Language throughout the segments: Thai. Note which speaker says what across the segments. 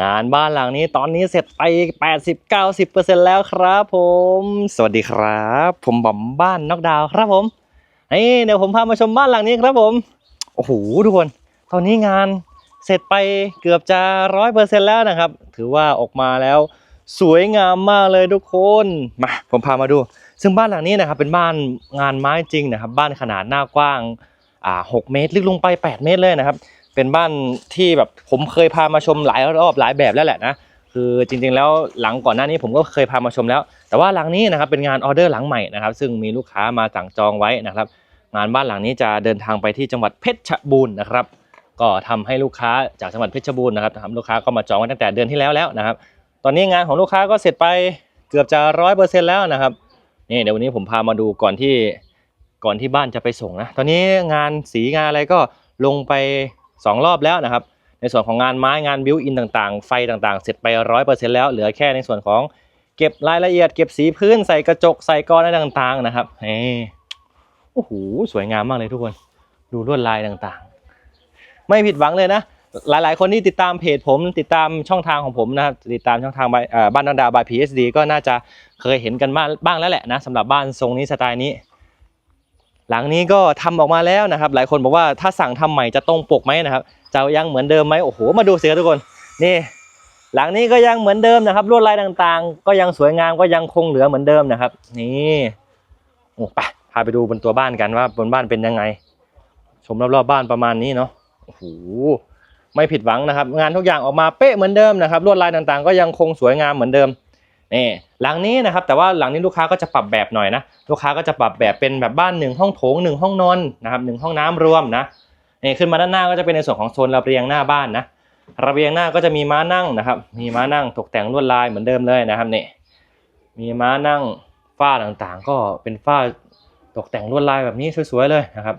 Speaker 1: งานบ้านหลังนี้ตอนนี้เสร็จไป 80-90%แล้วครับผม สวัสดีครับ ผมบอมบ้านนอกดาวครับผมนี่เดี๋ยวผมพามาชมบ้านหลังนี้ครับผม โอ้โหทุกคน ตอนนี้งานเสร็จไปเกือบจะร้อยเปอร์เซ็นต์แล้วนะครับ ถือว่าออกมาแล้วสวยงามมากเลยทุกคน มาผมพามาดู ซึ่งบ้านหลังนี้นะครับเป็นบ้านงานไม้จริงนะครับ บ้านขนาดหน้ากว้างอ่าหกเมตรลึกลงไป 8 เมตรเลยนะครับ เป็นบ้านที่แบบผมเคยพามาชมหลายรอบหลายแบบแล้วแหละนะคือจริงๆแล้วหลังก่อนหน้านี้ผมก็เคยพามาชมแล้ว แต่ว่าหลังนี้นะครับเป็นงานออเดอร์หลังใหม่นะครับซึ่งมีลูกค้ามาสั่งจองไว้นะครับ งานบ้านหลังนี้จะเดินทางไปที่จังหวัดเพชรบูรณ์นะครับก็ทำให้ลูกค้าจากจังหวัดเพชรบูรณ์นะครับทำลูกค้าก็มาจองไว้ตั้งแต่เดือนที่แล้วแล้วนะครับ ตอนนี้งานของลูกค้าก็เสร็จไปเกือบจะร้อยเปอร์เซ็นต์แล้วนะครับนี่เดี๋ยววันนี้ผมพามาดูก่อนที่ก่อนที่บ้านจะไปส่งนะตอนนี้งานสีงานอะไรก็ลงไป สองรอบแล้วนะครับ ในส่วนของงานไม้งานบิวอินต่างๆ ไฟต่างๆ เสร็จไปร้อยเปอร์เซ็นต์แล้วเหลือแค่ในส่วนของเก็บรายละเอียด เก็บสีพื้นใส่กระจกใส่กรอะไรต่างๆนะครับเฮ้โอ้โหสวยงามมากเลยทุกคนดูลวดลายต่างๆ ไม่ผิดหวังเลยนะหลายๆ คนที่ติดตามเพจผมติดตามช่องทางของผมนะครับติดตามช่องทางบ้านนอนดาวบาย PSD ก็น่าจะเคยเห็นกันบ้างแล้วแหละนะสำหรับบ้านทรงนี้สไตล์นี้ หลังนี้ก็ทำออกมาแล้วนะครับ หลายคนบอกว่าถ้าสั่งทำใหม่จะตรงปกไหมนะครับจะยังเหมือนเดิมไหมโอ้โหมาดูสิครับทุกคนนี่ หลังนี้ก็ยังเหมือนเดิมนะครับลวดลายต่างๆ ก็ยังสวยงามก็ยังคงเหลือเหมือนเดิมนะครับ นี่โอ้ไปพาไปดูบนตัวบ้านกันว่าบนบ้านเป็นยังไง ชมรอบๆบ้านประมาณนี้เนาะโอ้โหไม่ผิดหวังนะครับ งานทุกอย่างออกมาเป๊ะเหมือนเดิมนะครับลวดลายต่างๆ ก็ยังคงสวยงามเหมือนเดิม นี่หลังนี้นะครับแต่ว่าหลังนี้ลูกค้าก็จะปรับแบบหน่อยนะลูกค้าก็จะปรับแบบเป็นแบบบ้านหนึ่งห้องโถงหนึ่งห้องนอนนะครับหนึ่งห้องน้ำรวมนะนี่ขึ้นมาด้านหน้าก็จะเป็นในส่วนของโซนระเบียงหน้าบ้านนะระเบียงหน้าก็จะมีม้านั่งนะครับ มีม้านั่งตกแต่งลวดลายเหมือนเดิมเลยนะครับนี่มีม้านั่งฝ้าต่างๆ ก็เป็นฝ้าตกแต่งลวดลายแบบนี้สวยๆเลยนะครับ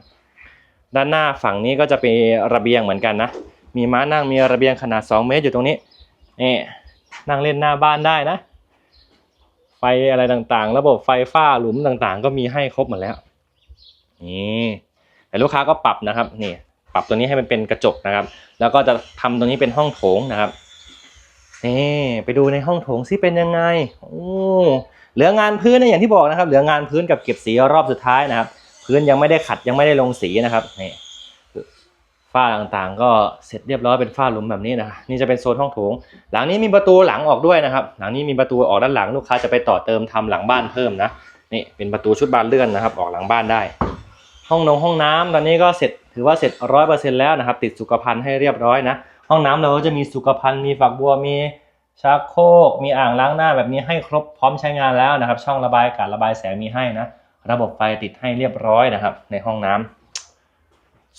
Speaker 1: ด้านหน้าฝั่งนี้ก็จะเป็นระเบียงเหมือนกันนะมีม้านั่งมีระเบียงขนาด 2 เมตรอยู่ตรงนี้นี่นั่งเล่นหน้าบ้านได้นะ ฟอะไรต่างๆ ระบบไฟฟ้าหลุมต่างๆ ก็มีให้ครบหมดแล้วนี่แต่ลูกค้าก็ปรับนะครับนี่ปรับตัวนี้ให้มันเป็นกระจกนะครับ แล้วก็จะทำตรงนี้เป็นห้องโถงนะครับนี่ไปดูในห้องโถงซิเป็นยังไงโอ้เหลืองานพื้นนะอย่างที่บอกนะครับ เหลืองานพื้นกับเก็บสีรอบสุดท้ายนะครับ พื้นยังไม่ได้ขัดยังไม่ได้ลงสีนะครับนี่ ฝ้าต่างๆ ก็เสร็จเรียบร้อยเป็นฝ้าหลุมแบบนี้นะนี่จะเป็นโซนห้องโถง หลังนี้มีประตูหลังออกด้วยนะครับหลังนี้มีประตูออกด้านหลังลูกค้าจะไปต่อเติมทำหลังบ้านเพิ่มนะนี่เป็นประตูชุดบานเลื่อนนะครับออกหลังบ้านได้ ห้องนงห้องน้ำตอนนี้ก็เสร็จถือว่าเสร็จร้อยเปอร์เซ็นแล้วนะครับติดสุขภัณฑ์ให้เรียบร้อยนะห้องน้ำเราก็จะมีสุขภัณฑ์มีฝักบัวมีชักโครกมีอ่างล้างหน้าแบบนี้ให้ครบพร้อมใช้งานแล้วนะครับ ช่องระบายอากาศระบายแสงมีให้นะ ระบบไฟติดให้เรียบร้อยนะครับ ในห้องน้ำ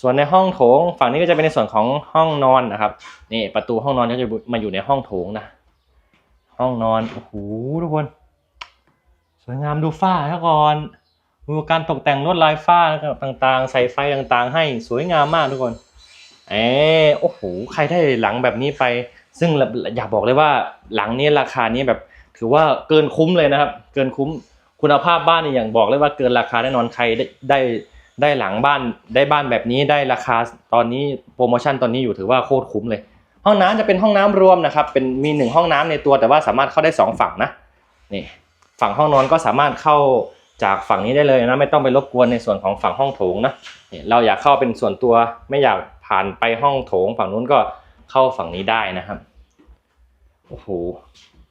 Speaker 1: ส่วนในห้องโถงฝั่งนี้ก็จะเป็นในส่วนของห้องนอนนะครับนี่ประตูห้องนอนก็จะมาอยู่ในห้องโถงนะห้องนอนโอ้โหทุกคน สวยงามดูฝ้าซะก่อนดูการตกแต่งลวดลายฝ้าต่างๆ ใส่ไฟต่างๆ ให้สวยงามมากทุกคนเออโอ้โหใครได้หลังแบบนี้ไป ซึ่งอยากบอกเลยว่าหลังนี้ราคานี้แบบ ถือว่าเกินคุ้มเลยนะครับ เกินคุ้มคุณภาพบ้านนี่อย่างบอกเลยว่าเกินราคาแน่นอนใครได้ได้ ได้หลังบ้านได้บ้านแบบนี้ได้ราคาตอนนี้โปรโมชั่นตอนนี้อยู่ถือว่าโคตรคุ้มเลย ห้องน้ำจะเป็นห้องน้ำรวมนะครับเป็นมีหนึ่งห้องน้ำในตัวแต่ว่าสามารถเข้าได้สองฝั่งนะนี่ฝั่งห้องนอนก็สามารถเข้าจากฝั่งนี้ได้เลยนะไม่ต้องไปรบกวนในส่วนของฝั่งห้องโถงนะนี่เราอยากเข้าเป็นส่วนตัวไม่อยากผ่านไปห้องโถง ฝั่งนู้นก็เข้าฝั่งนี้ได้นะครับโอ้โห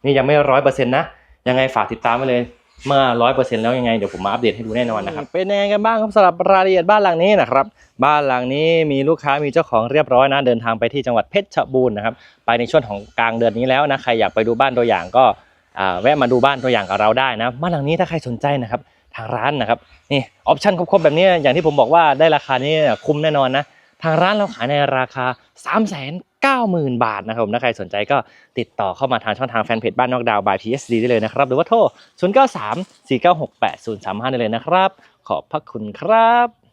Speaker 1: นี่ยังไม่ร้อยเปอร์เซ็นต์นะยังไงฝากติดตามไว้เลย เมื่อร้อยเปอร์เซ็นต์แล้วยังไงเดี๋ยวผมมาอัปเดตให้ดูแน่นอนนะครับเป็นยังไงกันบ้างครับสำหรับรายละเอียดบ้านหลังนี้นะครับบ้านหลังนี้มีลูกค้ามีเจ้าของเรียบร้อยนะเดินทางไปที่จังหวัดเพชรบูรณ์นะครับไปในช่วงของกลางเดือนนี้แล้วนะใครอยากไปดูบ้านตัวอย่างก็แวะมาดูบ้านตัวอย่างกับเราได้นะบ้านหลังนี้ถ้าใครสนใจนะครับทางร้านนะครับนี่ออปชั่นครบๆแบบนี้อย่างที่ผมบอกว่าได้ราคานี้คุ้มแน่นอนนะทางร้านเราขายในราคา 3 9 0 0 0 0 บาทนะครับผมถ้าใครสนใจก็ติดต่อเข้ามาทางช่องทางแฟนเพจบ้านนอกดาวบาย PSD ได้เลยนะครับ หรือว่าโทร 0 9 3 4 9 6 8 0 3 5 ได้เลยนะครับ ขอบพระคุณครับ